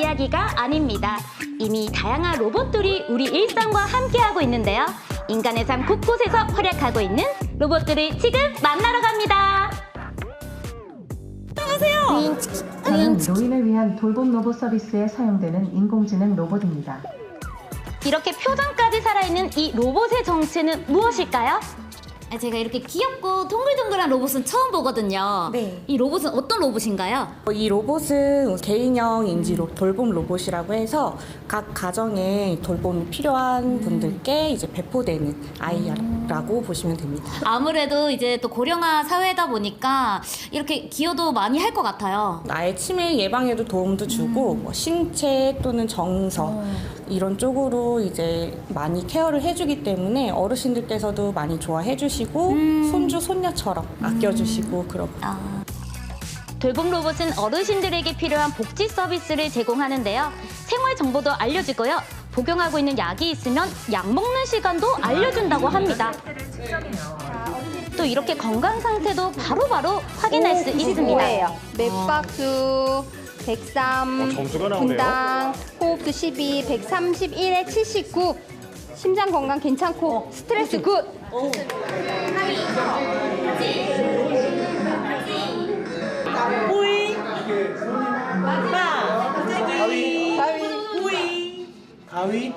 이야기가 아닙니다. 이미 다양한 로봇들이 우리 일상과 함께하고 있는데요. 인간의 삶 곳곳에서 활약하고 있는 로봇들을 지금 만나러 갑니다. 저는 노인을 위한 돌봄 로봇 서비스에 사용되는 인공지능 로봇입니다. 이렇게 표정까지 살아있는 이 로봇의 정체는 무엇일까요? 아, 제가 이렇게 귀엽고 동글동글한 로봇은 처음 보거든요. 네. 이 로봇은 어떤 로봇인가요? 이 로봇은 개인형 인지 로- 돌봄 로봇이라고 해서 각 가정에 돌봄이 필요한 분들께 이제 배포되는 아이 라고 보시면 됩니다. 아무래도 이제 또 고령화 사회다 보니까 이렇게 기여도 많이 할 것 같아요. 나의 치매 예방에도 도움도 주고 뭐 신체 또는 정서 이런 쪽으로 이제 많이 케어를 해주기 때문에 어르신들께서도 많이 좋아해 주시고 손주 손녀처럼 아껴주시고 그러고 돌봄 로봇은 어르신들에게 필요한 복지 서비스를 제공하는데요. 생활 정보도 알려주고요. 복용하고 있는 약이 있으면 약 먹는 시간도 알려준다고 합니다. 또 이렇게 건강 상태도 바로바로 확인할 수 있습니다. 맥박수 103, 어, 점수가 나오네요. 분당, 호흡수 12, 131에 79, 심장 건강 괜찮고 스트레스 굿. 가위?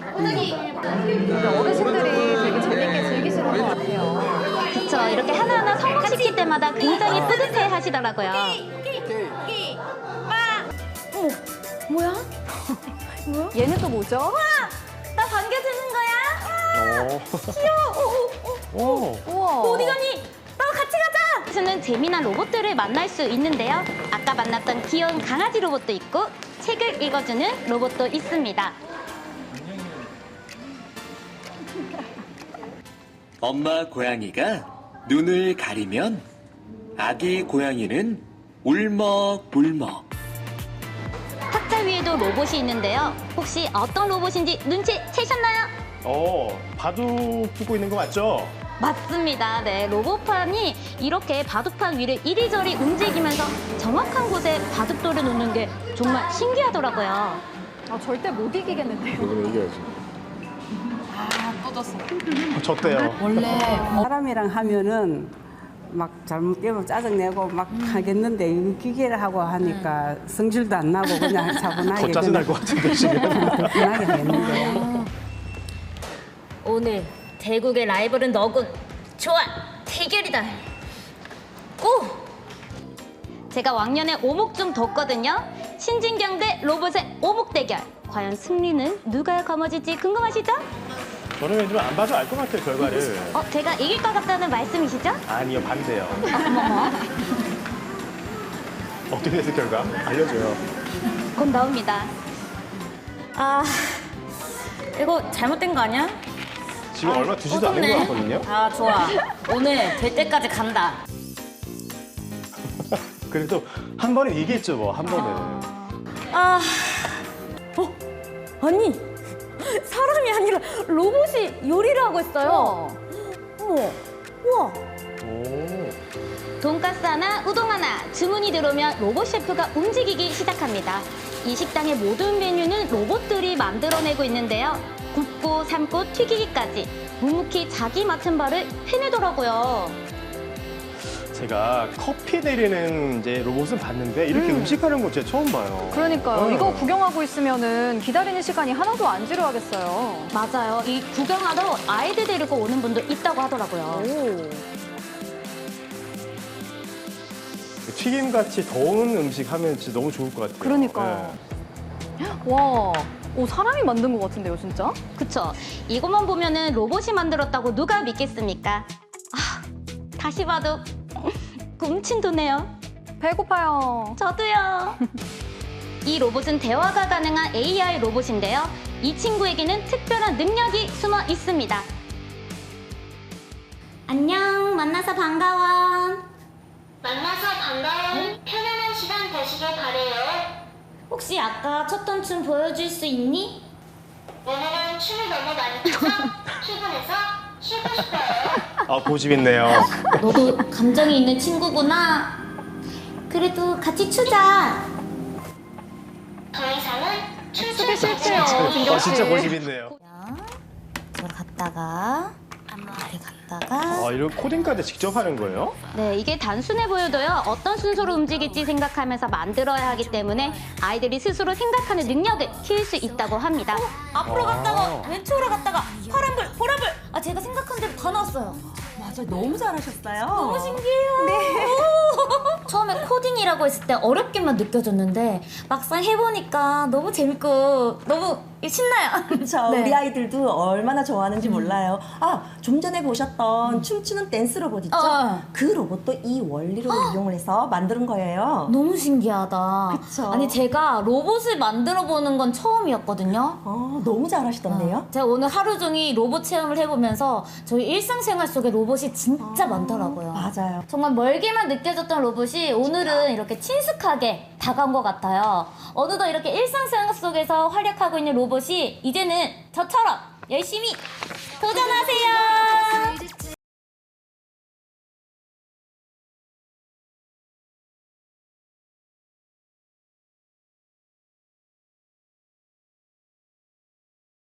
어르신들이 되게 재밌게 즐기시는 것 같아요. 그쵸. 이렇게 하나하나 성공시킬 때마다 굉장히 뿌듯해 하시더라고요. 얘는 또 뭐죠? 나 반겨주는 거야? 어. 귀여워. 우와. 어디 가니? 나랑 같이 가자! 저는 재미난 로봇들을 만날 수 있는데요. 아까 만났던 귀여운 강아지 로봇도 있고 책을 읽어주는 로봇도 있습니다. 엄마 고양이가 눈을 가리면 아기 고양이는 울먹불먹. 탁자 위에도 로봇이 있는데요. 혹시 어떤 로봇인지 눈치 채셨나요? 어, 바둑 두고 있는 거 맞죠? 맞습니다. 네, 로봇판이 이렇게 바둑판 위를 이리저리 움직이면서 정확한 곳에 바둑돌을 놓는 게 정말 신기하더라고요. 아, 절대 못 이기겠는데요. 이거는 이겨야지. 아, 뻗었어. 졌대요. 사람이랑 하면은 막 잘못되면 짜증내고 막 하겠는데 이 기계를 하고 하니까 성질도 안 나고 그냥 차분하게 더 짜증날 것 같은데, 지금. 편하게 되는 거예요. 오늘 대국의 라이벌은 너군. 좋아, 대결이다. 고! 제가 왕년에 오목 좀 뒀거든요. 신진경 대 로봇의 오목 대결. 과연 승리는 누가 거머쥘지 궁금하시죠? 저는 왠지 안 봐도 알 것 같아요, 결과를. 어, 제가 이길 것 같다는 말씀이시죠? 아니요, 반대요. 어떻게 됐을 결과? 알려줘요. 곧 나옵니다. 아, 이거 잘못된 거 아니야? 지금 얼마 두지도 않은 것 같거든요? 아, 좋아. 오늘 될 때까지 간다. 그래도 한 번은 이겼죠, 뭐, 한 번은. 아, 어? 아니, 사람이 아니라 로봇이 요리를 하고 있어요. 어머, 우와. 오. 돈가스 하나, 우동 하나 주문이 들어오면 로봇 셰프가 움직이기 시작합니다. 이 식당의 모든 메뉴는 로봇들이 만들어내고 있는데요. 굽고 삶고 튀기기까지 묵묵히 자기 맡은 바를 해내더라고요. 제가 커피 내리는 이제 로봇은 봤는데 이렇게 음. 식하는거 진짜 처음 봐요. 그러니까요. 어. 이거 구경하고 있으면은 기다리는 시간이 하나도 안 지루하겠어요. 맞아요. 이 구경하러 아이들 데리고 오는 분도 있다고 하더라고요. 튀김같이 더운 음식 하면 진짜 너무 좋을 것 같아요. 그러니까요. 네. 와, 오 사람이 만든 것 같은데요, 진짜? 그쵸. 이것만 보면은 로봇이 만들었다고 누가 믿겠습니까? 아, 다시 봐도 꿈친 도네요. 배고파요. 저도요. 이 로봇은 대화가 가능한 AI 로봇인데요. 이 친구에게는 특별한 능력이 숨어 있습니다. 안녕, 만나서 반가워. 만나서 반가운 편안한 시간 되시길 바래요. 혹시 아까 췄던 춤 보여줄 수 있니? 오늘은 춤을 너무 많이 춰서 피곤해서 쉬고 싶어요. 아, 고집 있네요. 너도 감정이 있는 친구구나. 그래도 같이 추자. 더 이상은 춤추는 실제요, 아, 진짜 관심 있네요. 저를 갔다가 이렇게 갔다가 아, 이런 코딩까지 직접 하는 거예요? 네, 이게 단순해 보여도요. 어떤 순서로 움직일지 생각하면서 만들어야 하기 때문에 아이들이 스스로 생각하는 능력을 키울 수 있다고 합니다. 앞으로 아. 갔다가 왼쪽으로 갔다가 파 나왔어요. 맞아, 너무 잘하셨어요. 너무 신기해요. 네. 처음에 코딩이라고 했을 때 어렵게만 느껴졌는데 막상 해보니까 너무 재밌고 너무 신나요. 그렇죠. 네. 우리 아이들도 얼마나 좋아하는지 몰라요. 아, 좀 전에 보셨던 춤추는 댄스 로봇 있죠? 어. 그 로봇도 이 원리로 이용을 해서 만든 거예요. 너무 신기하다. 그쵸. 아니 제가 로봇을 만들어 보는 건 처음이었거든요. 어, 너무 잘하시던데요? 제가 오늘 하루 종일 로봇 체험을 해보면서 저희 일상생활 속에 로봇이 진짜 많더라고요. 맞아요. 정말 멀게만 느껴졌던 로봇이 오늘은 이렇게 친숙하게 다가온 것 같아요. 어느덧 이렇게 일상생활 속에서 활약하고 있는 로봇이 이제는 저처럼 열심히 도전하세요.